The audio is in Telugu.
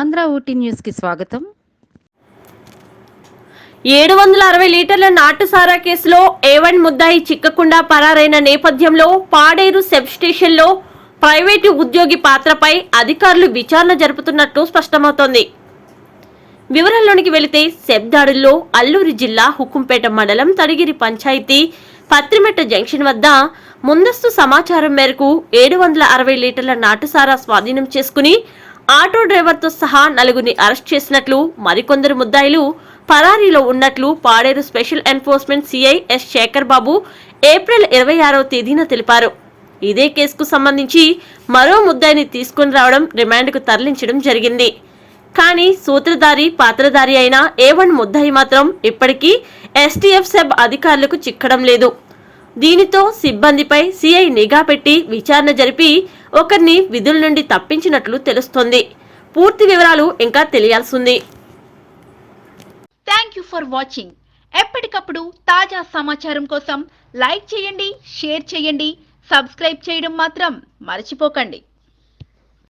ఆంధ్ర ఊటీ న్యూస్కి స్వాగతం. ఏడు వందల అరవై లీటర్ల నాటు సారా కేసులో ఏవన్ ముద్దాయి చిక్కకుండా పరారైన నేపథ్యంలో పాడేరు సబ్ స్టేషన్లో ప్రైవేటు ఉద్యోగి పాత్రపై అధికారులు విచారణ జరుపుతున్నట్లు స్పష్టమవుతోంది. వివరాల్లోనికి వెళితే సెబ్ దాడుల్లో అల్లూరి జిల్లా హుకుంపేట మండలం తడిగిరి పంచాయతీ పత్రిమెట్ట జంక్షన్ వద్ద ముందస్తు సమాచారం మేరకు ఏడు వందల అరవై లీటర్ల నాటుసారా స్వాధీనం చేసుకుని ఆటో డ్రైవర్తో సహా నలుగురిని అరెస్ట్ చేసినట్లు మరికొందరు ముద్దాయిలు పరారీలో ఉన్నట్లు Paderu special enforcement CI S Sekhar Babu April ఇరవై ఆరవ తేదీన తెలిపారు. ఇదే కేసుకు సంబంధించి మరో ముద్దాయిని తీసుకుని రావడం రిమాండ్కు తరలించడం జరిగింది. కానీ సూత్రధారి పాత్రధారి అయిన ఏ వన్ ముద్దాయి మాత్రం ఇప్పటికీ ఎస్టీఎఫ్ సెబ్ అధికారులకు చిక్కడం లేదు. దీనితో సిబ్బందిపై సిఐ నిఘా పెట్టి విచారణ జరిపి ఒకరిని విధుల నుండి తప్పించినట్లు తెలుస్తోంది. పూర్తి వివరాలు ఇంకా తెలియాల్సింది. థ్యాంక్ యూ ఫర్ వాచింగ్ ఎప్పటికప్పుడు తాజా సమాచారం కోసం లైక్ చేయండి షేర్ చేయండి సబ్స్క్రైబ్ చేయడం మాత్రం మర్చిపోకండి.